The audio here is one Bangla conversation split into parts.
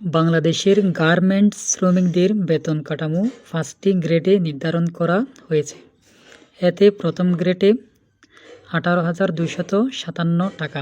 বাংলাদেশের গার্মেন্টস শ্রমিকদের বেতন কাঠামো পাঁচটি গ্রেডে নির্ধারণ করা হয়েছে। এতে প্রথম গ্রেডে আঠারো হাজার দুইশত সাতান্ন টাকা,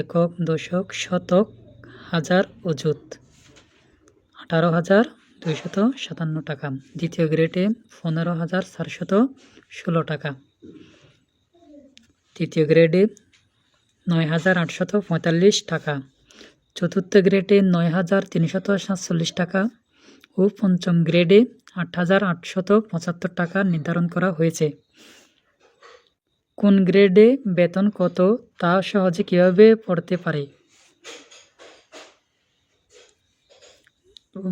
একক দশক শতক হাজার অযুত আঠারো হাজার দুইশত সাতান্ন টাকা, দ্বিতীয় গ্রেডে পনেরো হাজার চারশত ষোলো টাকা, তৃতীয় গ্রেডে নয় হাজার আটশত পঁয়তাল্লিশ টাকা চতুর্থ গ্রেডে নয় হাজার তিনশত সাতচল্লিশ টাকা ও পঞ্চম গ্রেডে আট হাজার আটশত পঁচাত্তর টাকা নির্ধারণ করা হয়েছে। কোন গ্রেডে বেতন কত তা সহজে কীভাবে পড়তে পারে?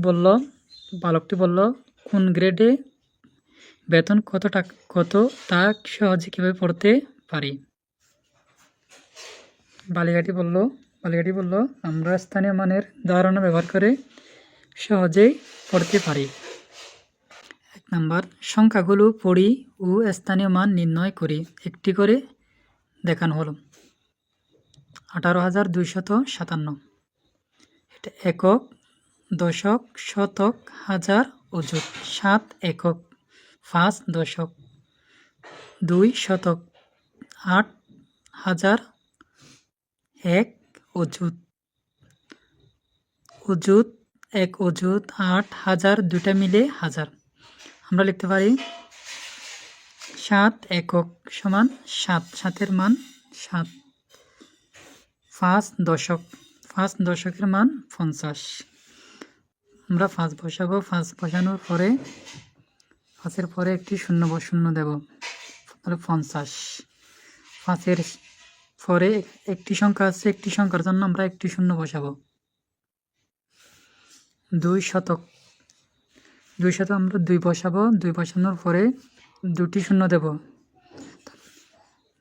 বলল, বালকটি বলল, কোন গ্রেডে বেতন কত টাকা, কত তা সহজে কীভাবে পড়তে পারি? বালিকাটি বলল বালিকাটি বলল, আমরা স্থানীয় মানের ধারণা ব্যবহার করে সহজেই পড়তে পারি। এক নাম্বার, সংখ্যাগুলো পড়ি ও স্থানীয় মান নির্ণয় করি। একটি করে দেখানো হলো। আঠারো হাজার দুইশত সাতান্ন। এটা একক, দশক, শতক, হাজার অযুত সাত একক, পাঁচ দশক, দুই শতক, আট হাজার, এক অযুত। অযুত, এক অযুত, আট, হাজার দুটা মিলে হাজার। আমরা লিখতে পারি সাত একক সমান সাত, সাতের মান সাত। পাঁচ দশক, পাঁচ দশকের মান পঞ্চাশ। আমরা পাঁচ বসাবো, পাঁচ বসানোর পরে, পাঁচের পরে একটি শূন্য ব শূন্য দেব, তাহলে পঞ্চাশ। পাঁচের পরে একটি সংখ্যা আছে, একটি সংখ্যার জন্য আমরা একটি শূন্য বসাবো। দুই শতক। দুই শতক আমরা দুই বসাবো। দুই বসানোর পরে দুটি শূন্য দেব।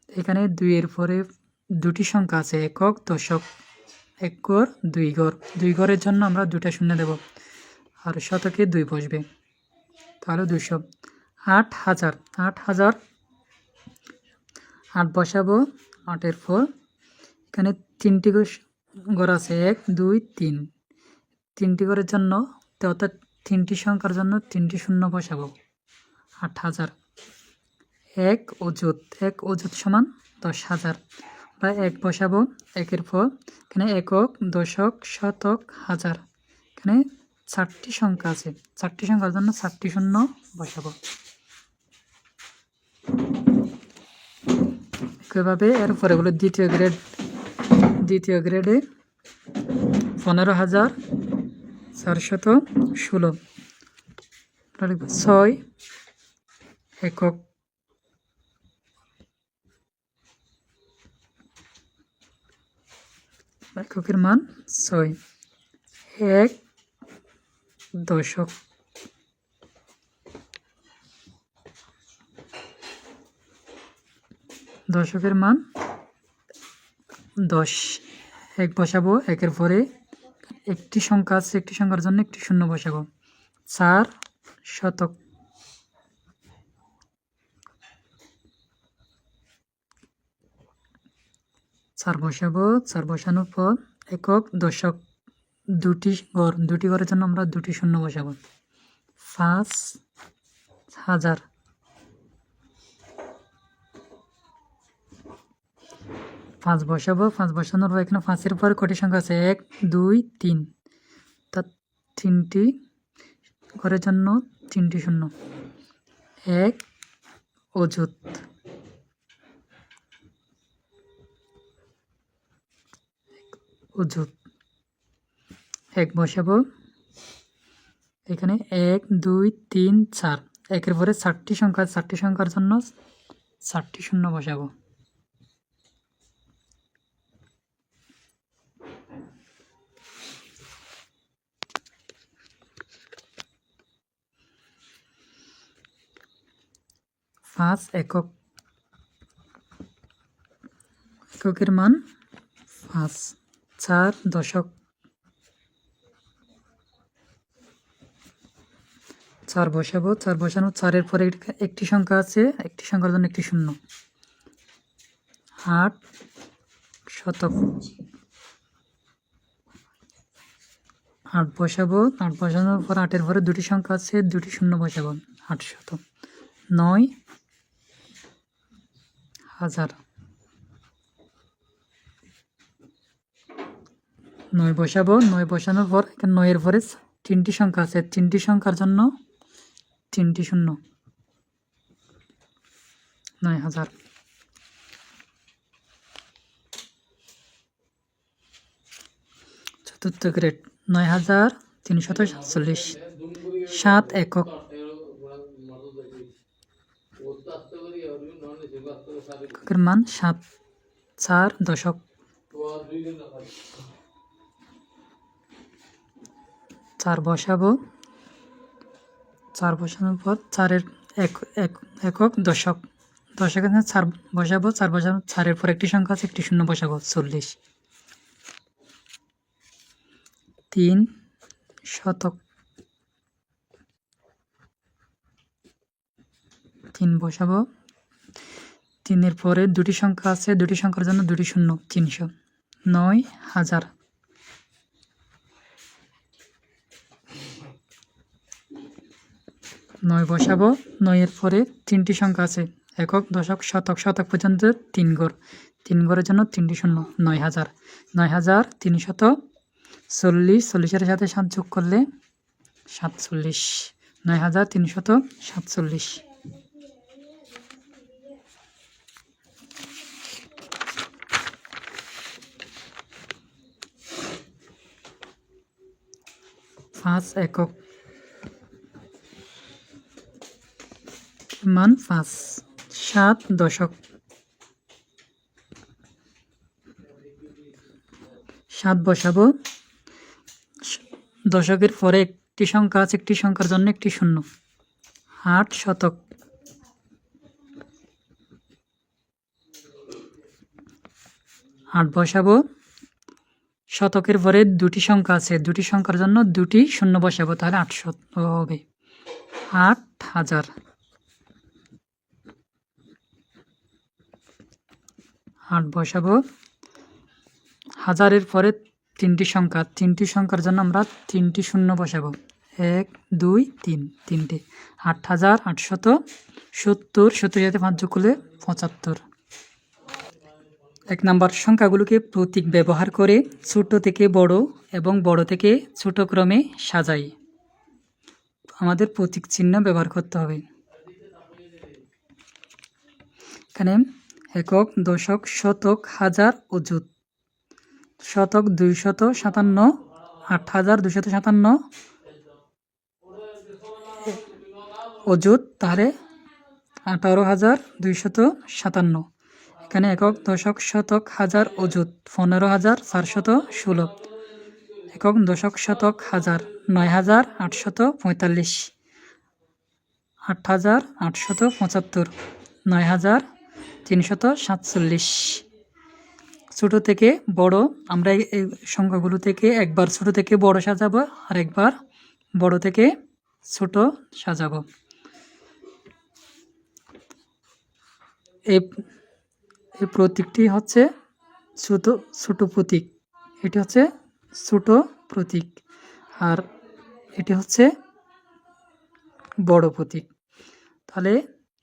এখানে দুইয়ের পরে দুটি সংখ্যা আছে, একক, দশক, এক গড়, দুই গড়। দুই গড়ের জন্য আমরা দুটা শূন্য দেব। আর শতকে দুই বসবে। তাহলে দুশো আট হাজার। আট হাজার। আট বসাবো। আটের পর এখানে তিনটি ঘর- আছে, এক, দুই, তিন। তিনটি ঘরের জন্য, অর্থাৎ তিনটি সংখ্যার জন্য তিনটি শূন্য বসাবো। আট হাজার। এক অযুত। এক অযুত সমান দশ হাজার। বা এক বসাবো, একের পর এখানে একক, দশক, শতক, হাজার। এখানে চারটি সংখ্যা আছে। চারটি সংখ্যার জন্য চারটি শূন্য বসাবো। একইভাবে এরপরে হলো দ্বিতীয় গ্রেড দ্বিতীয় গ্রেডে পনেরো হাজার চারশত ষোলো। ছয় একক। এককের মান ছয়। এক দশক। দশকের মান দশ। এক বসাবো, একের পরে একটি সংখ্যা আছে, একটি সংখ্যার জন্য একটি শূন্য বসাবো। চার শতক চার বসাবো, চার বসানোর পর একক দশক দুটি ঘর দুটি ঘরের জন্য আমরা দুটি শূন্য বসাবো। পাঁচ হাজার পাঁচ বসাবো পাঁচ বসানোর পর এখানে পাঁচের পর কটি সংখ্যা আছে এক, দুই, তিন। তা তিনটি ঘরের জন্য তিনটি শূন্য। এক, অযুত। অযুত। এক বসাবো। এখানে এক, দুই, তিন, চার। একের পরে চারটি সংখ্যা, চারটি সংখ্যার জন্য চারটি শূন্য বসাবো। পাঁচ একক। এককের মান পাঁচ, চার দশক। চার বসাবো, চার বসানো, চারের পরে একটি- সংখ্যা আছে, একটি সংখ্যার জন্য একটি শূন্য। আট শতক। আট বসাবো, আট বসানোর পর আটের পরে দুটি সংখ্যা আছে, দুটি শূন্য বসাবো আটশত নয় হাজার। নয় বসাবো, নয় বসানোর পর এখানে নয়ের পরে তিনটি সংখ্যা আছে। তিনটি সংখ্যার জন্য তিনটি শূন্য। নয় হাজার। চতুর্থ গ্রেড, নয় হাজার তিনশত সাতচল্লিশ। সাত একক। এককের মান সাত চার দশক। চার বসাবো। চার বসানোর পর চারের এক, এক- একক দশক। দশকের চার বসাবো চার বসাবো চারের পর একটি সংখ্যা আছে, একটি শূন্য বসাবো, চল্লিশ। তিন শতক। তিন বসাবো। তিনের পরে দুটি সংখ্যা আছে, দুটি সংখ্যার জন্য দুটি শূন্য, তিনশো। নয় হাজার। নয় বসাবো, নয়ের পরে তিনটি সংখ্যা আছে, একক, দশক, শতক শতক পর্যন্ত তিন গড় তিন গড়ের জন্য তিনটি শূন্য, নয় হাজার। নয় হাজার তিনশত চল্লিশ, চল্লিশের সাথে সাত যোগ করলে সাতচল্লিশ। নয় হাজার তিনশত সাতচল্লিশ। পাঁচ একক মান পাঁচ সাত দশক সাত বসাবো দশকের পরে একটি সংখ্যা আছে একটি সংখ্যার জন্য একটি শূন্য আট শতক আট বসাবো শতকের পরে দুটি সংখ্যা আছে। দুটি সংখ্যার জন্য দুটি শূন্য বসাবো, তাহলে আটশো হবে আট হাজার। আট বসাবো। হাজারের পরে তিনটি সংখ্যা। তিনটি সংখ্যার জন্য আমরা তিনটি শূন্য বসাবো। এক, দুই, তিন, তিনটে। আট হাজার আটশত সত্তর সত্তর সাথে পাঁচ যোগ করলে পঁচাত্তর। এক নাম্বার সংখ্যাগুলোকে প্রতীক ব্যবহার করে ছোট থেকে বড় এবং বড় থেকে ছোট ক্রমে সাজাই। আমাদের প্রতীক চিহ্ন ব্যবহার করতে হবে। এখানে একক, দশক, শতক, হাজার অযুত শতক, দুইশত সাতান্ন, আট হাজার দুশত সাতান্ন অযুত তাহলে আঠারো হাজার দুইশত সাতান্ন। এখানে একক দশক শতক হাজার অযুত, পনেরো হাজার চারশত ষোলো, একক দশক শতক হাজার নয় হাজার আটশত পঁয়তাল্লিশ, আট হাজার আটশত পঁচাত্তর, নয় হাজার তিনশত সাতচল্লিশ। ছোটো থেকে বড়, আমরা এই- সংখ্যাগুলো থেকে একবার ছোট থেকে বড় সাজাবো আর একবার বড় থেকে ছোট সাজাবো। এই এই প্রতীকটি হচ্ছে ছোট ছোট প্রতীক। এটি হচ্ছে ছোট প্রতীক। আর এটি হচ্ছে বড় প্রতীক। তাহলে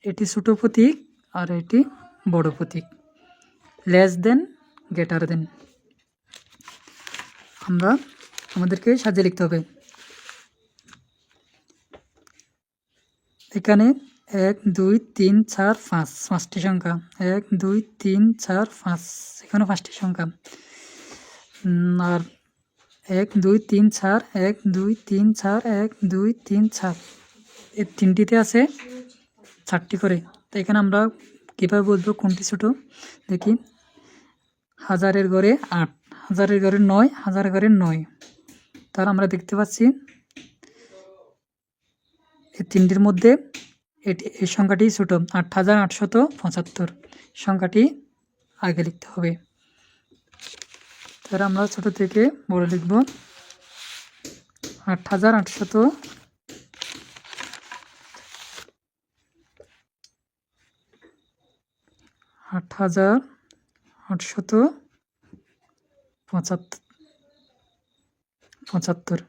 এটি ছোট প্রতীক আর এটি বড় প্রতীক। লেস দেন গেটার দেন আমরা আমাদেরকে সাজিয়ে লিখতে হবে। এখানে এক, দুই, তিন, চার, পাঁচ। পাঁচটি সংখ্যা। এক, দুই, তিন, চার, পাঁচ। এখানে পাঁচটি সংখ্যা। আর এক, দুই, তিন, চার, এক, দুই, তিন, চার, এক, দুই, তিন, চার। এই তিনটিতে আছে চারটি করে। তো এখানে আমরা কীভাবে বলব কোনটি ছোটো? দেখি। হাজারের ঘরে আট। হাজারের ঘরে নয়, হাজারের ঘরে নয়। তার আমরা দেখতে পাচ্ছি, এই তিনটির মধ্যে এটি, এই সংখ্যাটি ছোট। আট হাজার আটশত পঁচাত্তর। সংখ্যাটি আগে লিখতে হবে। তাহলে আমরা ছোট থেকে বড় লিখব। আট হাজার আটশত আট হাজার আটশত পঁচাত্তর পঁচাত্তর।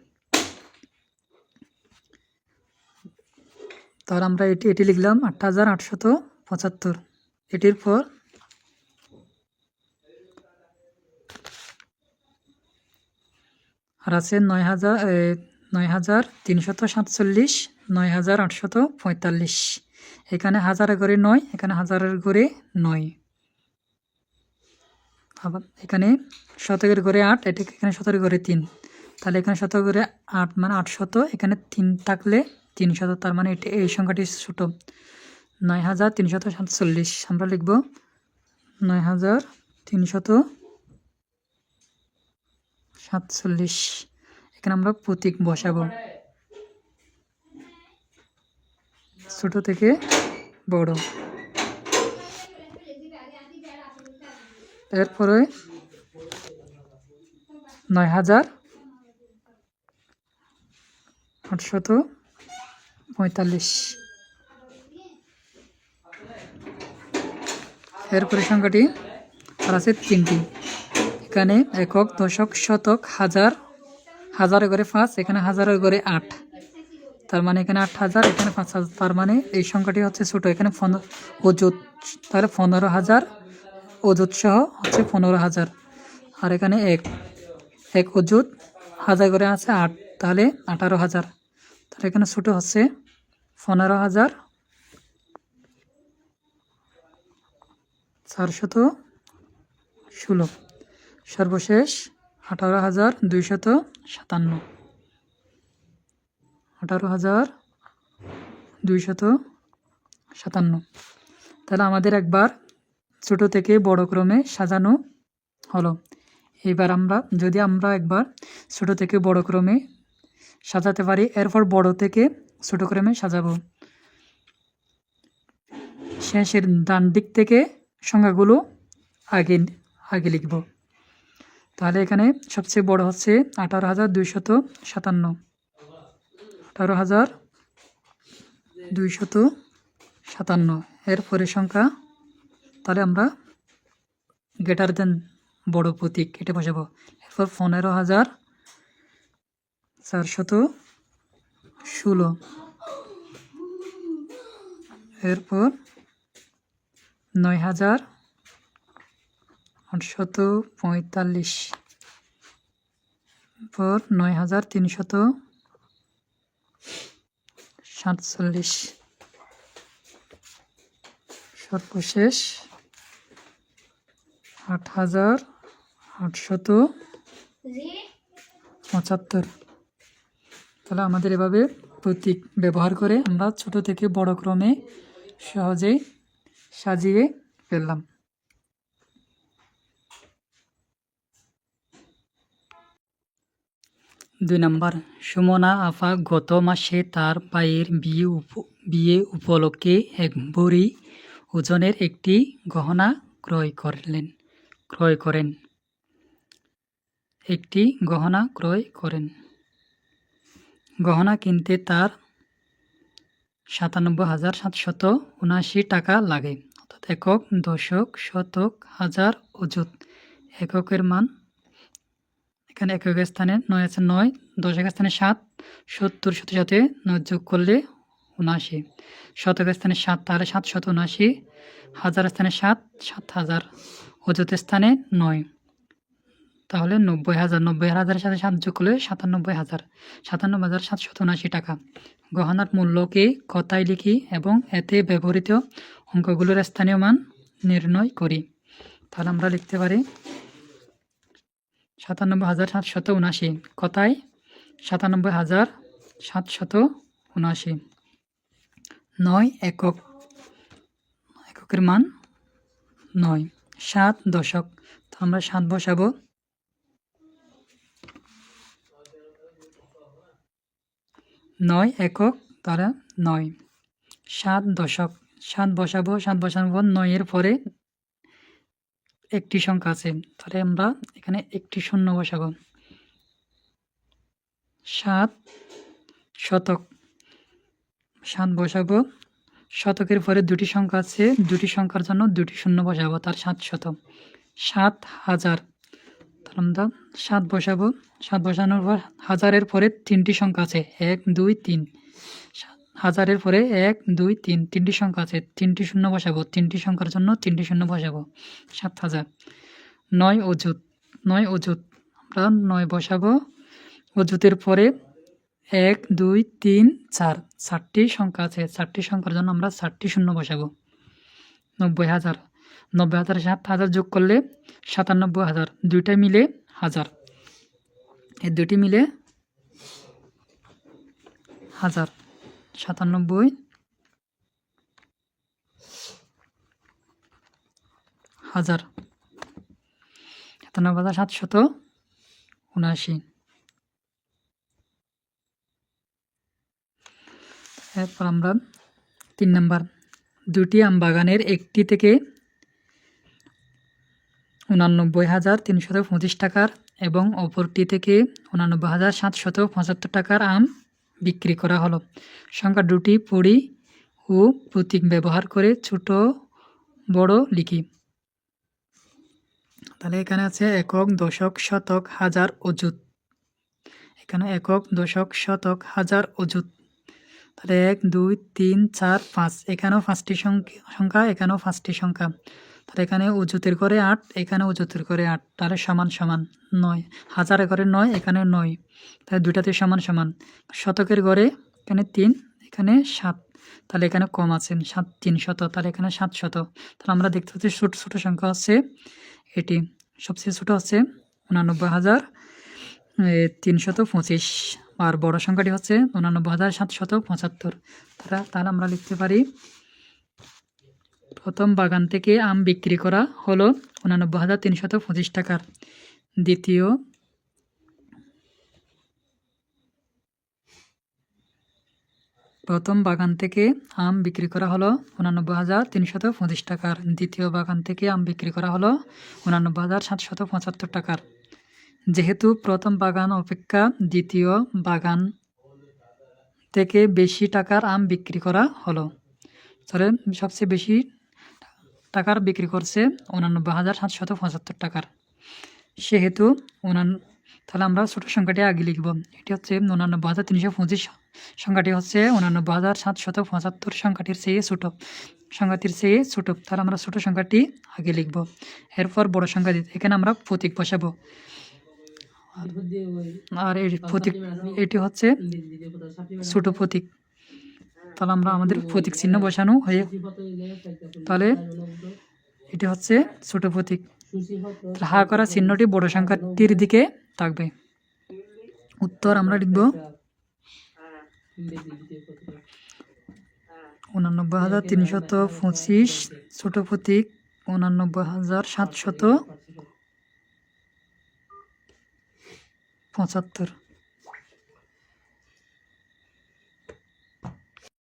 তাহলে আমরা এটি এটি লিখলাম আট হাজার আটশত পঁচাত্তর। এটির পর আর আছে নয় হাজার নয় হাজার সাতচল্লিশ, নয় হাজার আটশত পঁয়তাল্লিশ। এখানে নয়, এখানে হাজারের ঘরে নয়। এখানে শতকের ঘরে আট, এটা এখানে শতকের ঘরে তিন। তাহলে এখানে শতকের ঘরে আট মানে আটশত, এখানে তিন থাকলে তিনশত, তার মানে এটি এই সংখ্যাটি ছোট। নয় হাজার তিনশত সাতচল্লিশ। আমরা লিখব নয় হাজার তিনশত সাতচল্লিশ। এখানে আমরা প্রতীক বসাবো। ছোট থেকে বড়। এরপরে নয় হাজার আটশত পঁয়তাল্লিশ। এরপরে সংখ্যাটি আর আছে তিনটি। এখানে একক, দশক, শতক, হাজার হাজারের ঘরে পাঁচ, এখানে হাজারের ঘরে আট। তার মানে এখানে আট হাজার, এখানে পাঁচ হাজার। তার মানে এই সংখ্যাটি হচ্ছে ছোট। এখানে অযুত, তাহলে পনেরো হাজার, অযুত সহ হচ্ছে পনেরো হাজার। আর এখানে এক এক অযুত, হাজার করে আছে আট, তাহলে আঠারো হাজার। তাহলে এখানে ছোট হচ্ছে পনেরো হাজার চারশত ষোলো। সর্বশেষ আঠারো হাজার দুইশত সাতান্ন। আঠারো হাজার দুইশত সাতান্ন। তাহলে আমাদের একবার ছোট থেকে বড় ক্রমে সাজানো হলো। এবার আমরা, যদি আমরা একবার ছোট থেকে বড় ক্রমে সাজাতে পারি, এরপর বড় থেকে ছোট ক্রমে সাজাবো। শেষের ডান দিক থেকে সংখ্যাগুলো আগে আগে লিখব। তাহলে এখানে সবচেয়ে বড় হচ্ছে আঠারো হাজার দুইশত সাতান্ন। আঠারো হাজার দুইশত সাতান্ন। এর পরের সংখ্যা, তাহলে আমরা গ্রেটার দেন বড় প্রতীক এটা বসাবো। এরপর পনেরো হাজার চারশত ষোলো। এরপর নয় হাজার আটশত পঁয়তাল্লিশ। পর নয় হাজার তিনশত সাতচল্লিশ। সর্বশেষ আট হাজার আটশত পঁচাত্তর। তাহলে আমাদের এভাবে প্রতীক ব্যবহার করে আমরা ছোট থেকে বড় ক্রমে সহজেই সাজিয়ে ফেললাম। দুই নম্বর, সুমনা আফা গত মাসে তার ভাইয়ের বিয়ে বিয়ে উপলক্ষে এক ভরি ওজনের একটি গহনা ক্রয় করলেন, ক্রয় করেন। একটি গহনা ক্রয় করেন। গহনা কিনতে তার সাতানব্বই হাজার সাতশত উনআশি টাকা লাগে। অর্থাৎ একক, দশক, শতক, হাজার, অযুত। এককের মান এখানে এককের স্থানে নয় আছে নয়, দশকের স্থানে সাত, সত্তর শতের সাথে নয় যোগ করলে উনআশি শতকের স্থানে সাত, তাহলে সাত শত উনআশি হাজার স্থানে সাত সাত হাজার। অযুতের স্থানে নয়। তাহলে নব্বই হাজার, নব্বই হাজারের সাথে সাত যোগ করলে সাতানব্বই হাজার। সাতানব্বই হাজার সাতশত উনআশি টাকা। গহনার মূল্যকে কথায় লিখি এবং এতে ব্যবহৃত অঙ্কগুলোর স্থানীয় মান নির্ণয় করি। তাহলে আমরা লিখতে পারি সাতানব্বই হাজার সাতশত উনাশি কথায় সাতানব্বই হাজার সাতশত উনাশি নয় একক। এককের মান নয়। সাত দশক। তো আমরা সাত বসাবো। নয় একক তারা নয়। সাত দশক। সাত বসাবো, সাত বসানোর পর নয়ের পরে একটি সংখ্যা আছে। তাহলে আমরা এখানে একটি শূন্য বসাবো। সাত শতক। সাত বসাবো। শতকের পরে দুটি সংখ্যা আছে। দুটি সংখ্যার জন্য দুটি শূন্য বসাবো, তার সাত শতক। সাত হাজার। আমরা সাত বসাবো। সাত বসানোর পর হাজারের পরে তিনটি সংখ্যা আছে। এক, দুই, তিন। হাজারের পরে এক, দুই, তিন, তিনটি সংখ্যা আছে। তিনটি শূন্য বসাবো। তিনটি সংখ্যার জন্য তিনটি শূন্য বসাবো। সাত হাজার। নয় অযুত। নয় অযুত। আমরা নয় বসাবো। অযুতের পরে এক, দুই, তিন, চার। চারটি সংখ্যা আছে। চারটি সংখ্যার জন্য আমরা চারটি শূন্য বসাবো। নব্বই হাজার। নব্বই হাজার সাত হাজার যোগ করলে সাতানব্বই হাজার। দুইটা মিলে হাজার। এই দুটি মিলে হাজার। সাতানব্বই হাজার। সাতানব্বই হাজার সাতশত উনআশি। এরপর আমরা তিন নাম্বার। দুটি আম বাগানের একটি থেকে উনানব্বই হাজার তিনশত পঁচিশ টাকার এবং অপরটি থেকে উনানব্বই হাজার সাতশত পঁচাত্তর টাকার আম বিক্রি করা হলো। সংখ্যা দুটি পড়ি ও প্রতীক ব্যবহার করে ছোট, বড় লিখি। তাহলে এখানে আছে একক, দশক, শতক, হাজার, অযুত। এখানে একক, দশক, শতক, হাজার, অযুত। তাহলে এক, দুই, তিন, চার, পাঁচ। এখানেও পাঁচটি সংখ্যা সংখ্যা এখানেও পাঁচটি সংখ্যা। তাহলে এখানে অজুতের করে আট, এখানে অজুতের করে আট, তাহলে সমান সমান নয়। হাজারের ঘরে নয়, এখানে নয়। তাহলে দুইটাতে সমান সমান। শতকের ঘরে এখানে তিন, এখানে সাত। তাহলে এখানে কম আছে, সাত তিন শত, তাহলে এখানে সাত শত। তাহলে আমরা দেখতে পাচ্ছি ছোটো ছোটো সংখ্যা হচ্ছে এটি। সবচেয়ে ছোটো হচ্ছে উনানব্বই হাজার তিনশত পঁচিশ। আর বড় সংখ্যাটি হচ্ছে উনানব্বই হাজার সাতশত পঁচাত্তর। তারা তাহলে আমরা লিখতে পারি প্রথম বাগান থেকে আম বিক্রি করা হলো উনানব্বই হাজার তিনশত পঁচিশ টাকার। দ্বিতীয়, প্রথম বাগান থেকে আম বিক্রি করা হলো উনানব্বই হাজার তিনশত পঁচিশ টাকার। দ্বিতীয় বাগান থেকে আম বিক্রি করা হলো উনানব্বই হাজার সাতশত পঁচাত্তর টাকার। যেহেতু প্রথম বাগান অপেক্ষা দ্বিতীয় বাগান থেকে বেশি টাকার আম বিক্রি করা হলো তাহলে সবচেয়ে বেশি টাকার বিক্রি করছে উনানব্বই হাজার সাতশত পঁচাত্তর টাকার। সেহেতু উনান, তাহলে আমরা ছোটো সংখ্যাটি আগে লিখব। এটি হচ্ছে উনানব্বই হাজার তিনশো পঁচিশ সংখ্যাটি হচ্ছে উনানব্বই হাজার সাতশত পঁচাত্তর সংখ্যাটির চেয়ে ছোটো। সংখ্যাটির চেয়ে ছোটো। তাহলে আমরা ছোটো সংখ্যাটি আগে লিখব। এরপর বড় সংখ্যা দিতে, এখানে আমরা প্রতীক বসাবো। আর এই প্রতীক, এটি হচ্ছে ছোটো প্রতীক। তাহলে আমরা আমাদের প্রতীক চিহ্ন বসানো হয়ে তাহলে এটি হচ্ছে ছোট প্রতীক। হা করা চিহ্নটি বড় সংখ্যাটির দিকে থাকবে। উত্তর আমরা লিখব উনানব্বই হাজার তিনশত পঁচিশ, ছোট প্রতীক উনানব্বই হাজার সাতশত পঁচাত্তর।